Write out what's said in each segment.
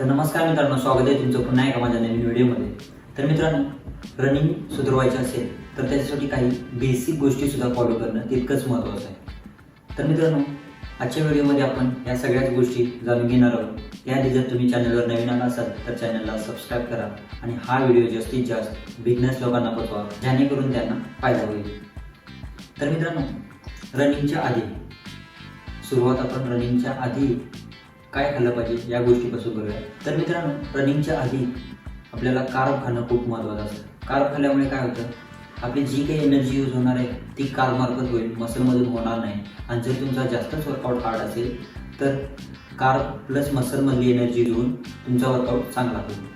तर नमस्कार मित्रांनो स्वागत आहे तुमचं पुन्हा एका माझ्या नवीन व्हिडिओमध्ये. तर मित्रांनो रनिंग सुधारवायचं असेल तर त्याच्यासाठी काही बेसिक गोष्टी सुद्धा फॉलो करणं तितकंच महत्त्वाचं आहे. तर मित्रांनो आजच्या व्हिडिओमध्ये आपण या सगळ्याच गोष्टी जाणून घेणार आहोत. त्याआधी जर तुम्ही चॅनलवर नवीन आला असाल तर चॅनलला सबस्क्राईब करा आणि हा व्हिडिओ जास्तीत जास्त बिझनेस लोकांना पोचवा जेणेकरून त्यांना फायदा होईल. तर मित्रांनो रनिंगच्या आधी सुरुवात आपण रनिंगच्या आधी काय खाल्लं पाहिजे या गोष्टीपासून करूया तर मित्रांनो रनिंगच्या आधी आपल्याला कार्ब खाणं खूप महत्त्वाचं असतं. कार्ब खाल्ल्यामुळे काय होतं? आपली जी काही एनर्जी यूज होणार आहे ती कार्बमार्फत होईल मसलमधून होणार नाही. आणि जर तुमचा जास्तच वर्कआउट हार्ड असेल तर कार्ब प्लस मसलमधली एनर्जी घेऊन तुमचा वर्कआउट चांगला होईल.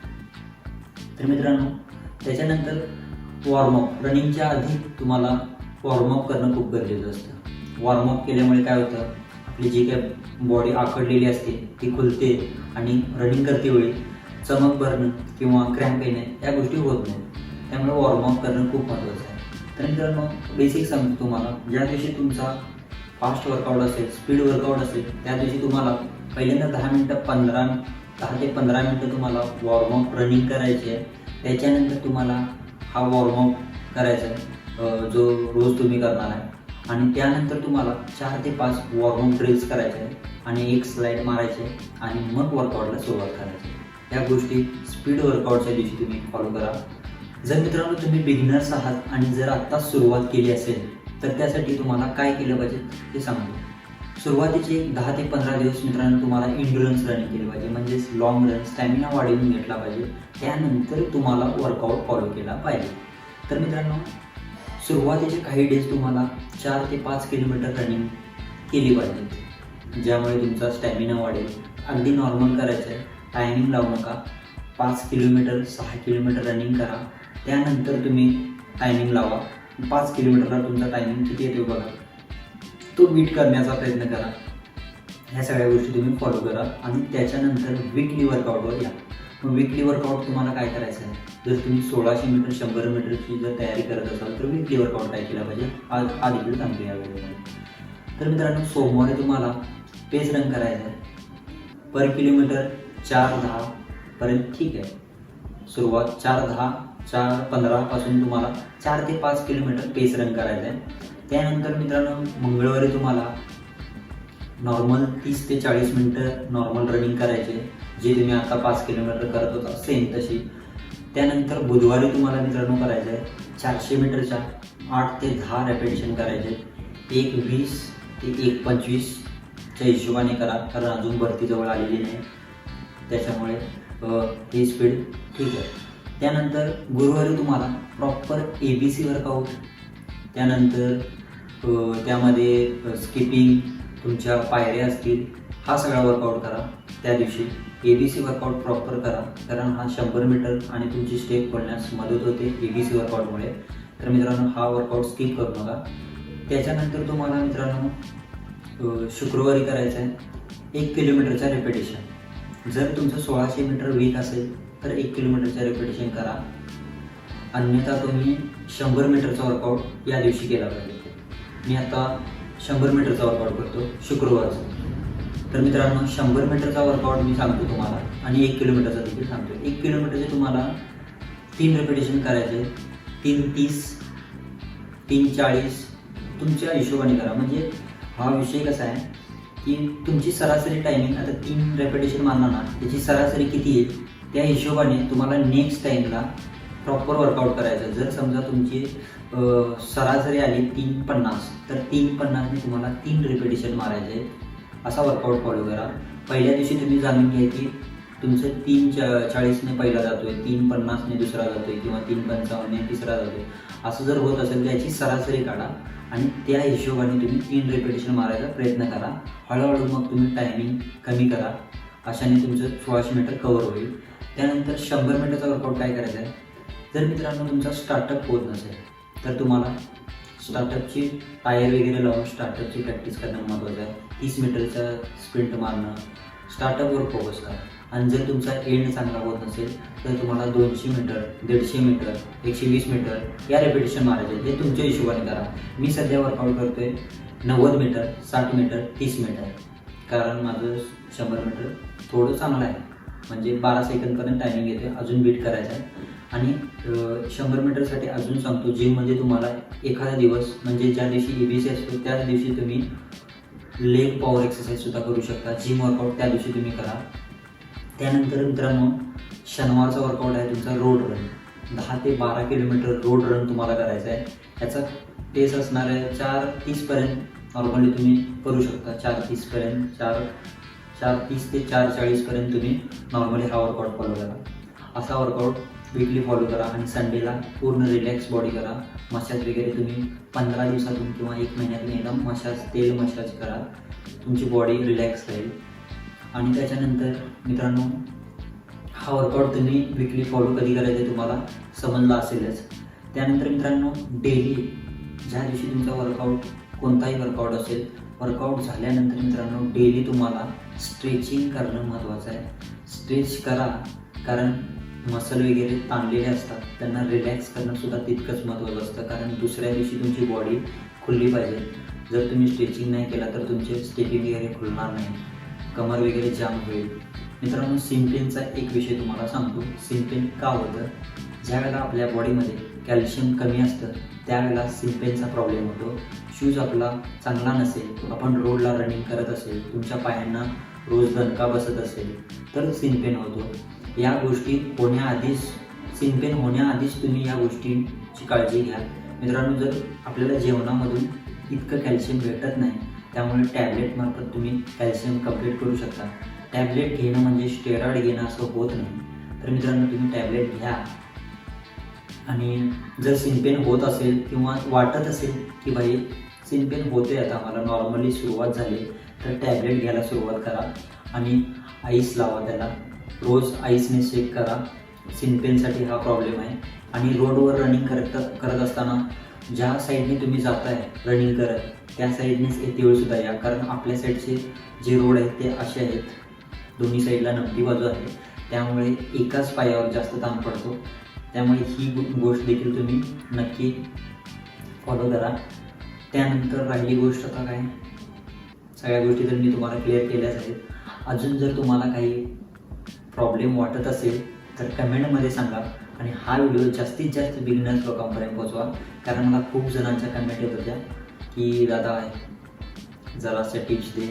तर मित्रांनो त्याच्यानंतर वॉर्मअप रनिंगच्या आधी तुम्हाला वॉर्मअप करणं खूप गरजेचं असतं. वॉर्मअप केल्यामुळे काय होतं? आपली जी काय बॉडी आखडलेली असते ती खुलते आणि रनिंग करते वेळी चमक भरणं किंवा क्रॅम्प येणे या गोष्टी होत नाहीत त्यामुळे वॉर्मअप करणं खूप महत्त्वाचं आहे. तर मित्रांनो बेसिक सांगतो तुम्हाला ज्या दिवशी तुमचा फास्ट वर्कआउट असेल स्पीड वर्कआउट असेल त्या दिवशी तुम्हाला पहिल्यांदा दहा मिनटं पंधरा दहा ते पंधरा मिनटं तुम्हाला वॉर्मअप रनिंग करायची आहे. त्याच्यानंतर तुम्हाला हा वॉर्मअप करायचा आहे. जो रोज तुम्ही करणार आहे. आणि त्यानंतर तुम्हाला चार ते पाच वॉर्म ड्रिल्स करायचे आहे आणि एक स्लाईड मारायचे आहे आणि मग वर्कआउटला सुरुवात करायची या गोष्टी स्पीड वर्कआउटच्या दिवशी तुम्ही फॉलो करा. जर मित्रांनो तुम्ही बिगिनर्स आहात आणि जर आत्ताच सुरुवात केली असेल तर त्यासाठी तुम्हाला काय केलं पाहिजे ते सांगतो. सुरुवातीचे दहा ते पंधरा दिवस मित्रांनो तुम्हाला इंडुरन्स रनिंग केली पाहिजे म्हणजेच लॉंग रन स्टॅमिना वाढवून घेतला पाहिजे. त्यानंतर तुम्हाला वर्कआउट फॉलो केला पाहिजे. तर मित्रांनो सुरुवातीचे काही डेज तुम्हाला चार ते पाच किलोमीटर रनिंग केली पाहिजे. ज्यामुळे तुमचा स्टॅमिना वाढेल. अगदी नॉर्मल करायचं आहे. टायमिंग लावू नका. पाच किलोमीटर सहा किलोमीटर रनिंग करा. त्यानंतर तुम्ही टायमिंग लावा. पाच किलोमीटरला तुमचा टायमिंग किती येतो बघा. तो बीट करण्याचा प्रयत्न करा. ह्या सगळ्या गोष्टी तुम्ही फॉलो करा. आणि त्याच्यानंतर वीकली वर्कआउटवर या. मग विकली वर्कआउट तुम्हाला काय करायचं आहे जर तुम्ही सोळाशे मीटर शंभर मीटरची जर तयारी करत असाल तर विकली वर्कआउट काय केला पाहिजे? हा हा देखील सांगतो या वेळेमध्ये. तर मित्रांनो सोमवारी तुम्हाला पेज रन करायचा आहे पर किलोमीटर चार दहा पर्यंत ठीक आहे. सुरुवात चार दहा चार पंधरापासून तुम्हाला चार ते पाच किलोमीटर पेस रन करायचं आहे त्यानंतर मित्रांनो मंगळवारी तुम्हाला नॉर्मल तीस ते चाळीस मिनटं नॉर्मल रनिंग करायचे जे तुम्ही आता पाच किलोमीटर करत होता सेम तशी. त्यानंतर बुधवारी तुम्हाला मित्रांनो करायचं आहे चारशे मीटरच्या आठ ते दहा रेपिटेशन करायचे. एक वीस ते एक पंचवीसच्या हिशोबाने करा कारण अजून भरती जवळ आलेली नाही. त्याच्यामुळे अ, ही स्पीड ठीक आहे. त्यानंतर गुरुवारी तुम्हाला proper A B C workout त्यानंतर त्यामध्ये स्किपिंग तुमच्या पायऱ्या असतील हा सगळा वर्कआउट करा. त्या दिवशी A B C workout proper करा कारण हा शंभर मीटर आणि तुमची स्टेप खोलण्यास मदत होते ए बी सी वर्कआउटमुळे तर मित्रांनो हा वर्कआउट स्किप करू नका. त्याच्यानंतर तुम्हाला मित्रांनो शुक्रवारी करायचं आहे एक किलोमीटरचा रेपिटेशन जर तुमचं सोळाशे मीटर वीक असेल तर एक किलोमीटरचं रेपिटेशन करा. अन्यथा तुम्ही शंभर मीटरचा वर्कआउट या दिवशी केला पाहिजे. मी आता शंभर मीटरचा वर्कआउट करतो शुक्रवारचा. तर मित्रांनो शंभर मीटरचा वर्कआउट मी सांगतो तुम्हाला आणि एक किलोमीटरचा देखील सांगतो एक किलोमीटरचे तुम्हाला तीन रेपिटेशन करायचे तीन तीस तीन चाळीस तुमच्या हिशोबाने करा. म्हणजे हा विषय कसा आहे की तुमची सरासरी टायमिंग आता तीन रेपिटेशन मारणार ना त्याची सरासरी किती येईल त्या हिशोबाने तुम्हाला नेक्स्ट टाईमला प्रॉपर वर्कआउट करायचं जर समजा तुमची सरासरी आली तीन पन्नास. तर तीन पन्नासने तुम्हाला तीन रिपिटेशन मारायचे असा वर्कआउट फॉलो करा. पहिल्या दिवशी तुम्ही जाणून घ्या की तुमचं तीन चा चाळीसने पहिला जातोय तीन पन्नासने दुसरा जातोय किंवा तीन पंचावन्नने तिसरा जातोय. असं जर होत असेल तर याची सरासरी काढा आणि त्या हिशोबाने तुम्ही तीन रेपिटेशन मारायचा प्रयत्न करा. हळूहळू मग तुम्ही टायमिंग कमी करा. अशाने तुमचं सोळाशे मीटर कवर होईल. त्यानंतर शंभर मीटरचा वर्कआउट काय करायचा आहे जर मित्रांनो तुमचा स्टार्टअप होत नसेल तर तुम्हाला स्टार्टअपची टायर वगैरे लावून स्टार्टअपची प्रॅक्टिस करणं महत्त्वाचं आहे. तीस मीटरचा स्प्रिंट मारणं स्टार्टअपवर फोकस करा आणि जर तुमचा एंड चांगला होत नसेल तर तुम्हाला दोनशे मीटर दीडशे मीटर एकशे वीस मीटर या रेपिटेशन मारायचे हे तुमच्या हिशोबाने करा. मी सध्या वर्कआउट करतो आहे नव्वद मीटर साठ मीटर तीस मीटर. कारण माझं शंभर मीटर थोडं चांगलं आहे. म्हणजे बारा सेकंदपर्यंत टायमिंग येते. अजून बीट करायचं आहे. आणि शंभर मीटरसाठी अजून सांगतो जिम म्हणजे तुम्हाला एखादा दिवस म्हणजे ज्या दिवशी ए बी सी असतो त्याच दिवशी तुम्ही लेग पॉवर एक्सरसाइजसुद्धा करू शकता जिम वर्कआउट त्या दिवशी तुम्ही करा. त्यानंतर मित्रांनो शनिवारचा वर्कआउट आहे तुमचा रोड रन दहा ते बारा किलोमीटर रोड रन तुम्हाला करायचा आहे. त्याचा पेस असणार आहे चार तीसपर्यंत नॉर्मली तुम्ही करू शकता चार तीसपर्यंत चार चार तीस ते चार चाळीसपर्यंत तुम्ही नॉर्मली हा वर्कआउट फॉलो करा. असा वर्कआउट वीकली फॉलो करा आणि संडेला पूर्ण रिलॅक्स बॉडी करा. मसाज वगैरे तुम्ही पंधरा दिवसातून किंवा एक महिन्यातून एकदम मसाज तेल मसाज करा. तुमची बॉडी रिलॅक्स राहील. आणि त्याच्यानंतर मित्रांनो हा वर्कआउट तुम्ही वीकली फॉलो कधी करायचं तुम्हाला समजला असेलच. त्यानंतर मित्रांनो डेली ज्या दिवशी तुमचा वर्कआउट कोणताही वर्कआउट असेल वर्कआउट झाल्यानंतर मित्रांनो डेली तुम्हाला स्ट्रेचिंग करणं महत्त्वाचं आहे. स्ट्रेच करा कारण मसल वगैरे ताणलेले असतात त्यांना रिलॅक्स करणं सुद्धा तितकंच महत्त्वाचं असतं. कारण दुसऱ्या दिवशी तुमची बॉडी खुलली पाहिजे. जर तुम्ही स्ट्रेचिंग नाही केला तर तुमचे स्टेपिंग वगैरे खुलणार नाही. कमर वगैरे जाम होईल. मित्रांनो सिम्पेनचा एक विषय तुम्हाला सांगतो. सिम्पेन का होतं? ज्या वेळेला आपल्या बॉडीमध्ये कॅल्शियम कमी असतं त्यावेळेला सिम्पेनचा प्रॉब्लेम होतो. शूज आपला चांगला नसेल आपण रोडला रनिंग करत असेल तुमच्या पायांना रोज दणका बसत असेल तर सिम्पेन होतो. या गोष्टी होण्याआधीच सिम्पेन होण्याआधीच तुम्ही या गोष्टींची काळजी घ्या. मित्रांनो जर आपल्याला जेवणामधून इतकं कॅल्शियम भेटत नाही त्यामुळे टॅबलेटमार्फत तुम्ही कॅल्शियम कंप्लीट करू शकता. टॅबलेट घेणं म्हणजे स्टेरॉइड घेणं असं होत नाही. तर मित्रांनो तुम्ही टॅबलेट घ्या. आणि जर सिनपेन होत असेल किंवा वाटत असेल की भाई सिनपेन होते आता मला नॉर्मली सुरुवात झाली तर टॅबलेट घ्यायला सुरुवात करा. आणि आईस लावा त्याला. रोज आईसने शेक करा. सिनपेनसाठी हा प्रॉब्लेम आहे. आणि रोडवर रनिंग करत करत असताना ज्या साईडने तुम्ही जाताय रनिंग करत त्या साईडनेच येते वेळसुद्धा या. कारण आपल्या साईडचे जे रोड आहेत ते असे आहेत. दोन्ही साईडला नमती बाजू आहे. त्यामुळे एकाच पायावर जास्त ताण पडतो. त्यामुळे ही गोष्ट देखील तुम्ही नक्की फॉलो करा. त्यानंतर राहिली गोष्ट आता काय? सगळ्या गोष्टी तर मी तुम्हाला क्लिअर केल्याच आहेत. अजून जर तुम्हाला काही प्रॉब्लेम वाटत असेल तर कमेंटमध्ये सांगा. आणि हा व्हिडिओ जास्तीत जास्त बिगिनर्स लोकांपर्यंत पोहोचवा. कारण मला खूप जणांच्या कमेंट येत होत्या की दादा जरासं टिप्स दे.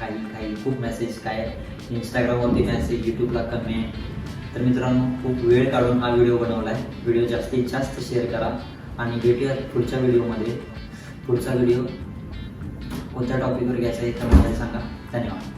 काही काही खूप मेसेज काय इंस्टाग्रामवरती मेसेज यूट्यूबला कमेंट तर मित्रांनो खूप वेळ काढून हा व्हिडिओ बनवला आहे व्हिडिओ जास्तीत जास्त शेअर करा. आणि भेटूया पुढच्या व्हिडिओमध्ये पुढचा व्हिडिओ कोणत्या टॉपिकवर घ्यायचा आहे तर मला सांगा. धन्यवाद.